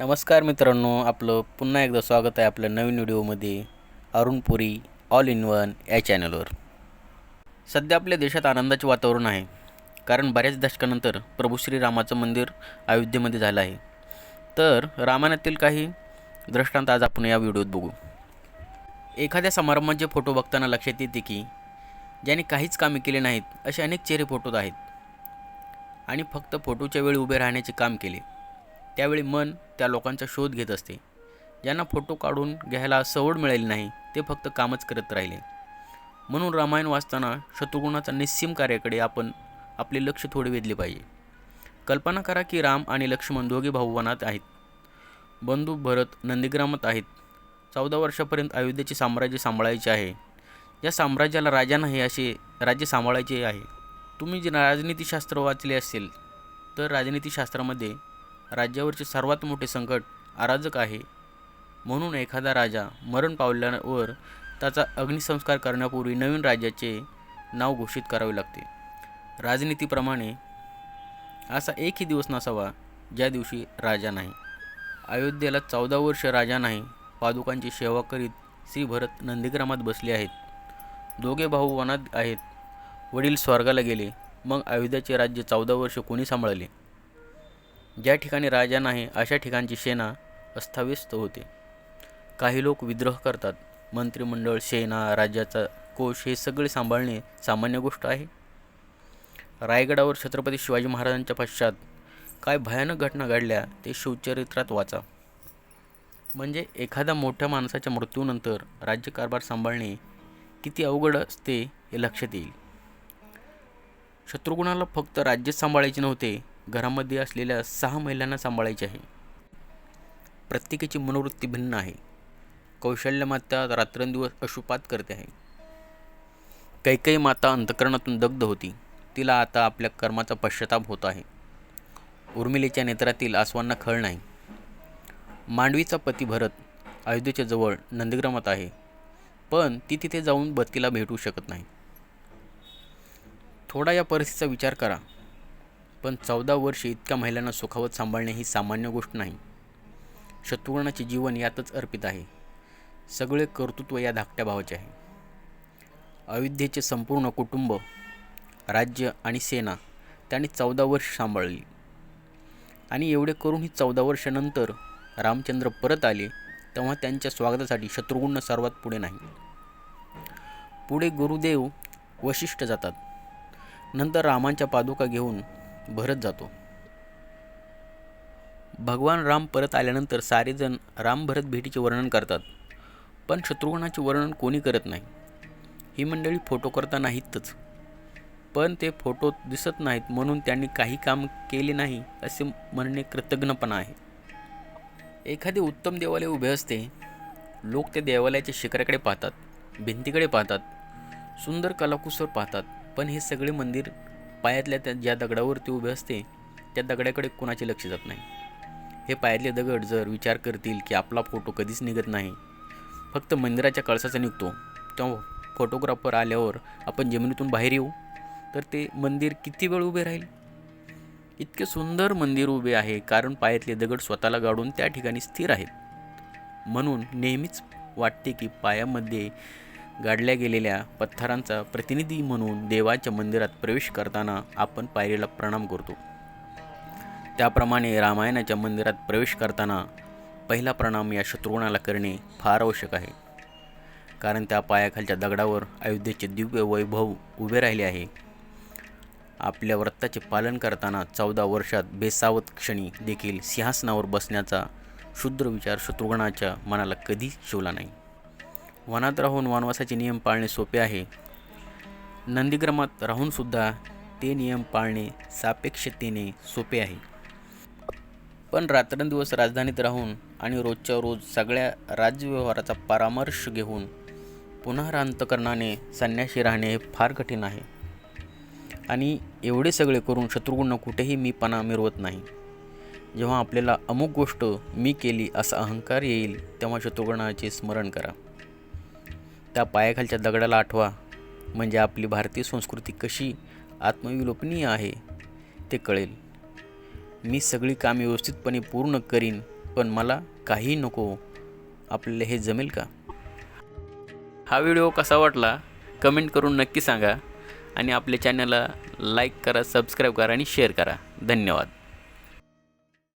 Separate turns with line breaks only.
नमस्कार मित्रांनो आपलं पुन्हा एकदा स्वागत आहे आपल्या नवीन व्हिडिओमध्ये Arun Puri all in one या चॅनलवर सध्या आपल्या देशात आनंदाचे वातावरण आहे कारण बऱ्याच दशकानंतर प्रभू श्रीरामाचं मंदिर अयोध्येमध्ये झालं आहे. तर रामायणातील काही दृष्टांत आज आपण या व्हिडिओत बघू. एखाद्या समारंभाचे फोटो बघताना लक्षात येते की ज्याने काहीच कामे केले नाहीत असे अनेक चेहरे फोटोत आहेत. आणि फक्त फोटोच्या वेळी उभे राहण्याचे काम केले. त्यावेळी मन त्या लोकांचा शोध घेत असते. ज्यांना फोटो काढून घ्यायला सवड मिळाली नाही ते फक्त कामच करत राहिले. म्हणून रामायण वाचताना शत्रुघ्नाचा निस्सीम कार्याकडे आपण आपले लक्ष थोडे वेधले पाहिजे. कल्पना करा की राम आणि लक्ष्मण दोघे भाऊ वनात आहेत. बंधू भरत नंदीग्रामात आहेत. चौदा वर्षापर्यंत अयोध्येचे साम्राज्य सांभाळायचे आहे. या साम्राज्याला राजा नाही असे राज्य सांभाळायचे आहे. तुम्ही जे राजनीतीशास्त्र वाचले असेल तर राजनीतीशास्त्रामध्ये राज्यावरचे सर्वात मोठे संकट अराजक आहे. म्हणून एखादा राजा मरण पावल्यावर त्याचा अग्निसंस्कार करण्यापूर्वी नवीन राज्याचे नाव घोषित करावे लागते. राजनीतीप्रमाणे असा एकही दिवस नसावा ज्या दिवशी राजा नाही. अयोध्येला चौदा वर्ष राजा नाही पादुकांची सेवा करीत श्री भरत नंदीग्रामात बसले आहेत. दोघे भाऊ वनात आहेत. वडील स्वर्गाला गेले. मग अयोध्याचे राज्य चौदा वर्ष कोणी सांभाळले? ज्या ठिकाणी राजा नाही अशा ठिकाणची सेना अस्ताव्यस्त होते. काही लोक विद्रोह करतात. मंत्रिमंडळ सेना राज्याचा कोश हे सगळे सांभाळणे सामान्य गोष्ट आहे. रायगडावर छत्रपती शिवाजी महाराजांच्या पश्चात काय भयानक घटना घडल्या ते शिवचरित्रात वाचा. म्हणजे एखाद्या मोठ्या माणसाच्या मृत्यूनंतर राज्यकारभार सांभाळणे किती अवघड असते हे लक्षात येईल. शत्रुघ्नाला फक्त राज्य सांभाळायचे नव्हते घरामध्ये असलेल्या सहा महिलांना सांभाळायचे आहे. प्रत्येकाची मनोवृत्ती भिन्न आहे. कौशल्य माता रात्रंदिवस अशुपात करते आहे. काही काही माता अंतकरणातून दग्ध होती. तिला आता आपल्या कर्माचा पश्चाताप होत आहे. उर्मिलेच्या नेत्रातील आसवांना खळ नाही. मांडवीचा पती भरत अयोध्येच्या जवळ नंदीग्रामात आहे. पण ती तिथे जाऊन बत्तीला भेटू शकत नाही. थोडा या परिस्थितीचा विचार करा. पण चौदा वर्षे इतक्या महिलांना सुखावत सांभाळणे ही सामान्य गोष्ट नाही. शत्रुघ्नाचे जीवन यातच अर्पित आहे. सगळे कर्तृत्व या धाकट्या भावाचे आहे. अयोध्येचे संपूर्ण कुटुंब राज्य आणि सेना त्याने चौदा वर्ष सांभाळली. आणि एवढे करूनही चौदा वर्षानंतर रामचंद्र परत आले तेव्हा त्यांच्या स्वागतासाठी शत्रुघ्न सर्वात पुढे नाही. पुढे गुरुदेव वशिष्ठ जातात. नंतर रामांच्या पादुका घेऊन भरत जातो. भगवान राम परत आल्यानंतर सारेजण राम भरत भेटीचे वर्णन करतात. पण शत्रुघ्नाचे वर्णन कोणी करत नाही. ही मंडळी फोटो करता नाहीतच. पण ते फोटो दिसत नाहीत म्हणून त्यांनी काही काम केले नाही असे म्हणणे कृतज्ञपणा आहे. एखादे उत्तम देवालय उभे असते. लोक त्या देवालयाच्या शिखराकडे पाहतात भिंतीकडे पाहतात सुंदर कलाकुसर पाहतात. पण हे सगळे मंदिर पायातल्या त्या ज्या दगडावरती उभे असते त्या दगडाकडे कोणाचे लक्ष जात नाही. हे पायातले दगड जर विचार करतील की आपला फोटो कधीच निघत नाही फक्त मंदिराच्या कळसाचा निघतो तेव्हा फोटोग्राफर आल्यावर आपण जमिनीतून बाहेर येऊ तर ते मंदिर किती वेळ उभे राहील? इतके सुंदर मंदिर उभे आहे कारण पायातले दगड स्वतःला गाडून त्या ठिकाणी स्थिर आहेत. म्हणून नेहमीच वाटते की पायामध्ये गाडल्या गेलेल्या पत्थरांचा प्रतिनिधी म्हणून देवाच्या मंदिरात प्रवेश करताना आपण पायरीला प्रणाम करतो. त्याप्रमाणे रामायणाच्या मंदिरात प्रवेश करताना पहिला प्रणाम या शत्रुघ्नाला करणे फार आवश्यक आहे. कारण त्या पायाखालच्या दगडावर अयोध्येचे दिव्य वैभव उभे राहिले आहे. आपल्या व्रताचे पालन करताना चौदा वर्षात बेसावत क्षणी देखील सिंहासनावर बसण्याचा शुद्र विचार शत्रुघ्नाच्या मनाला कधी शिवला नाही. वनात राहून वनवासाचे नियम पाळणे सोपे आहे. नंदीग्रामात राहूनसुद्धा ते नियम पाळणे सापेक्षतेने सोपे आहे. पण रात्रंदिवस राजधानीत राहून आणि रोजच्या रोज सगळ्या राज्यव्यवहाराचा परामर्श घेऊन पुन्हा अंतकरणाने संन्याशी राहणे हे फार कठीण आहे. आणि एवढे सगळे करून शत्रुघ्न कुठेही मी पणा मिरवत नाही. जेव्हा आपल्याला अमुक गोष्ट मी केली असा अहंकार येईल तेव्हा शत्रुघ्नाचे स्मरण करा. त्या पायाखालच्या दगडाला आठवा. म्हणजे आपली भारतीय संस्कृती कशी आत्मविलोपनीय आहे ते कळेल. मी सगळी कामे व्यवस्थितपणे पूर्ण करीन पण मला काही नको. आपल्याला हे जमेल का? हा व्हिडिओ कसा वाटला कमेंट करून नक्की सांगा. आणि आपल्या चॅनलला लाईक करा सबस्क्राईब करा आणि शेअर करा. धन्यवाद.